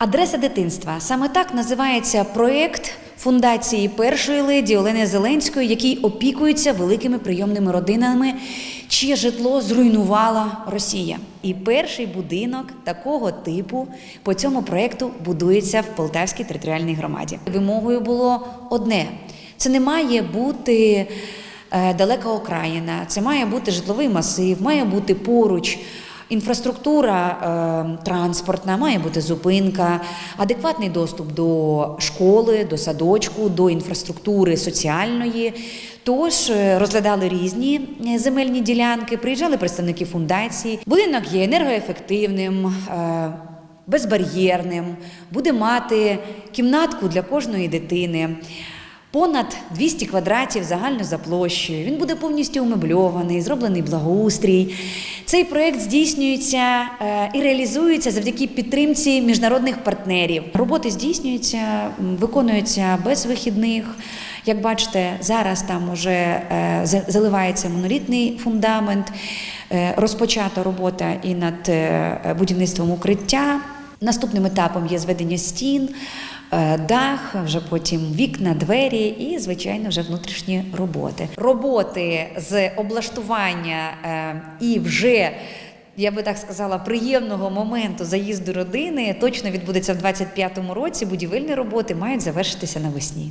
Адреса дитинства саме так називається проєкт фундації першої леді Олени Зеленської, який опікується великими прийомними родинами, чиє житло зруйнувала Росія. І перший будинок такого типу по цьому проєкту будується в Полтавській територіальній громаді. Вимогою було одне: це не має бути е, далека окраїна, це має бути житловий масив, має бути поруч. Інфраструктура е, транспортна, має бути зупинка, адекватний доступ до школи, до садочку, до інфраструктури соціальної. Тож е, розглядали різні е, земельні ділянки, приїжджали представники фундації. Будинок є енергоефективним. Е, безбар'єрним, буде мати кімнатку для кожної дитини. Понад 200 квадратів загально за площею. Він буде повністю умебльований, зроблений благоустрій. Цей проєкт здійснюється е, і реалізується завдяки підтримці міжнародних партнерів. Роботи здійснюються, виконуються без вихідних. Як бачите, зараз там уже е, за- заливається монолітний фундамент. Е, Розпочата робота і над будівництвом укриття. Наступним етапом є зведення стін, е, дах, вже потім вікна, двері і, звичайно, вже внутрішні роботи. Роботи з облаштування е, і вже. Я би так сказала, приємного моменту заїзду родини точно відбудеться в 25-му році. Будівельні роботи мають завершитися навесні.